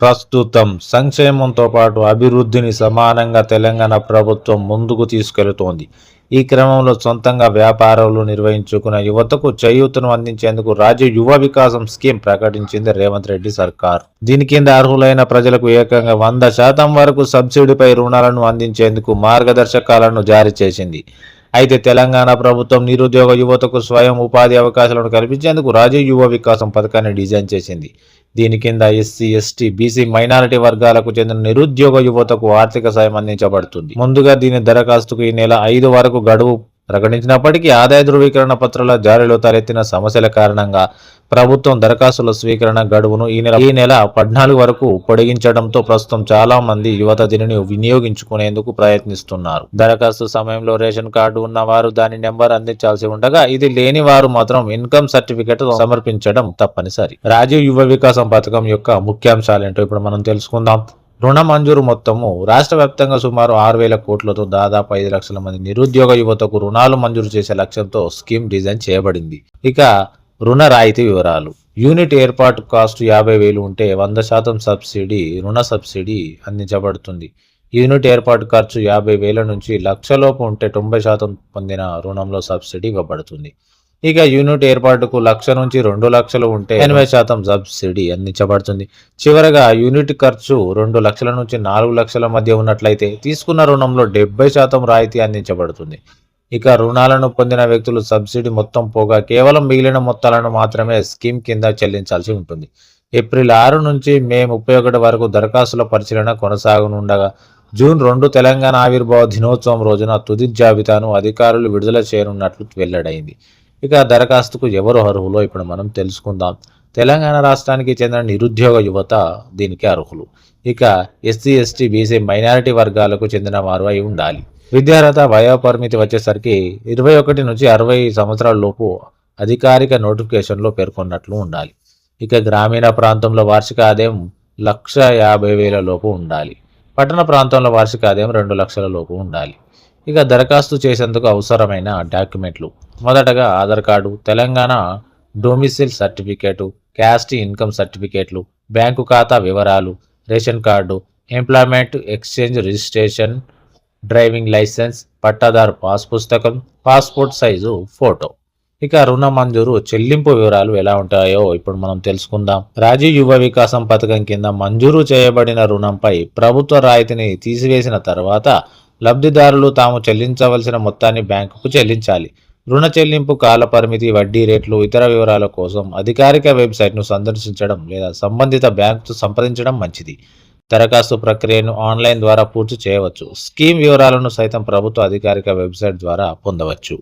ప్రస్తుతం సంక్షేమంతో పాటు అభివృద్ధిని సమానంగా తెలంగాణ ప్రభుత్వం ముందుకు తీసుకెళుతోంది. ఈ క్రమంలో సొంతంగా వ్యాపారాలు నిర్వహించుకున్న యువతకు చేయూతను అందించేందుకు రాజ్య యువ వికాసం స్కీమ్ ప్రకటించింది రేవంత్ రెడ్డి సర్కార్. దీని కింద అర్హులైన ప్రజలకు ఏకంగా వంద శాతం వరకు సబ్సిడీపై రుణాలను అందించేందుకు మార్గదర్శకాలను జారీ చేసింది. అయితే తెలంగాణ ప్రభుత్వం నిరుద్యోగ యువతకు స్వయం ఉపాధి అవకాశాలను కల్పించేందుకు రాజీవ్ యువ వికాసం పథకాన్ని డిజైన్ చేసింది. దీని కింద ఎస్సీ ఎస్టీ బీసీ మైనారిటీ వర్గాలకు చెందిన నిరుద్యోగ యువతకు ఆర్థిక సాయం అందించబడుతుంది. ముందుగా దీని దరఖాస్తుకు ఈ నెల ఐదు వరకు గడువు ప్రకటించినప్పటికీ ఆదాయ ధృవీకరణ పత్రాల జారీలో తలెత్తిన సమస్యల కారణంగా ప్రభుత్వం దరఖాస్తుల స్వీకరణ గడువును ఈ నెల ఈ నెల పద్నాలుగు వరకు పొడిగించడంతో ప్రస్తుతం చాలా మంది యువత దీనిని వినియోగించుకునేందుకు ప్రయత్నిస్తున్నారు. దరఖాస్తు సమయంలో రేషన్ కార్డు ఉన్న వారు దాని నెంబర్ అందించాల్సి ఉండగా ఇది లేని వారు మాత్రం ఇన్కమ్ సర్టిఫికెట్ సమర్పించడం తప్పనిసరి. రాజీవ్ యువ వికాసం పథకం యొక్క ముఖ్యాంశాలేంటో ఇప్పుడు మనం తెలుసుకుందాం. రుణ మంజూరు మొత్తము రాష్ట్ర వ్యాప్తంగా సుమారు ఆరు వేల కోట్లతో దాదాపు ఐదు లక్షల మంది నిరుద్యోగ యువతకు రుణాలు మంజూరు చేసే లక్ష్యంతో స్కీమ్ డిజైన్ చేయబడింది. ఇక రుణ రాయితీ వివరాలు. యూనిట్ ఏర్పాటు కాస్ట్ యాభై వేలు ఉంటే వంద శాతం సబ్సిడీ రుణ సబ్సిడీ అందించబడుతుంది. యూనిట్ ఏర్పాటు ఖర్చు యాభై వేల నుంచి లక్షలోపు ఉంటే తొంభై శాతం పొందిన రుణంలో సబ్సిడీ ఇవ్వబడుతుంది. ఇక యూనిట్ ఏర్పాటుకు లక్ష నుంచి రెండు లక్షలు ఉంటే ఎనభై శాతం సబ్సిడీ అందించబడుతుంది. చివరగా యూనిట్ ఖర్చు రెండు లక్షల నుంచి నాలుగు లక్షల మధ్య ఉన్నట్లయితే తీసుకున్న రుణంలో డెబ్బై శాతం రాయితీ అందించబడుతుంది. ఇక రుణాలను పొందిన వ్యక్తులు సబ్సిడీ మొత్తం పోగా కేవలం మిగిలిన మొత్తాలను మాత్రమే స్కీమ్ కింద చెల్లించాల్సి ఉంటుంది. ఏప్రిల్ ఆరు నుంచి మే ముప్పై ఒకటి వరకు దరఖాస్తుల పరిశీలన కొనసాగనుండగా జూన్ రెండు తెలంగాణ ఆవిర్భావ దినోత్సవం రోజున తుది జాబితాను అధికారులు విడుదల చేయనున్నట్లు వెల్లడైంది. ఇక దరఖాస్తుకు ఎవరు అర్హులో ఇప్పుడు మనం తెలుసుకుందాం. తెలంగాణ రాష్ట్రానికి చెందిన నిరుద్యోగ యువత దీనికి అర్హులు. ఇక ఎస్సీ ఎస్టీ బీసీ మైనారిటీ వర్గాలకు చెందిన వారు అయి ఉండాలి. విద్యార్హత వయోపరిమితి వచ్చేసరికి ఇరవై ఒకటి నుంచి అరవై సంవత్సరాల లోపు అధికారిక నోటిఫికేషన్లో పేర్కొన్నట్లు ఉండాలి. ఇక గ్రామీణ ప్రాంతంలో వార్షిక ఆదాయం లక్ష యాభై వేల లోపు ఉండాలి. పట్టణ ప్రాంతంలో వార్షిక ఆదాయం రెండు లక్షల లోపు ఉండాలి. ఇక దరఖాస్తు చేసేందుకు అవసరమైన డాక్యుమెంట్లు. మొదటగా Aadhaar card Telangana domicile certificate caste income సర్టిఫికేట్లు బ్యాంకు ఖాతా వివరాలు ration card employment exchange registration driving licence పట్టాదారు పాస్ పుస్తకం పాస్పోర్ట్ సైజు ఫోటో. ఇక రుణ మంజూరు చెల్లింపు వివరాలు ఎలా ఉంటాయో ఇప్పుడు మనం తెలుసుకుందాం. రాజీవ్ యువ వికాసం పథకం కింద మంజూరు చేయబడిన రుణంపై ప్రభుత్వ రాయితీని తీసివేసిన తర్వాత లబ్ధిదారులు తాము చెల్లించవలసిన మొత్తాన్ని బ్యాంకుకు చెల్లించాలి. రుణ చెల్లింపు కాల పరిమితి వడ్డీ రేట్లు ఇతర వివరాల కోసం అధికారిక వెబ్సైట్ను సందర్శించడం లేదా సంబంధిత బ్యాంకుతో సంప్రదించడం మంచిది. దరఖాస్తు ప్రక్రియను ఆన్లైన్ ద్వారా పూర్తి చేయవచ్చు. స్కీమ్ వివరాలను సైతం ప్రభుత్వ అధికారిక వెబ్సైట్ ద్వారా పొందవచ్చు.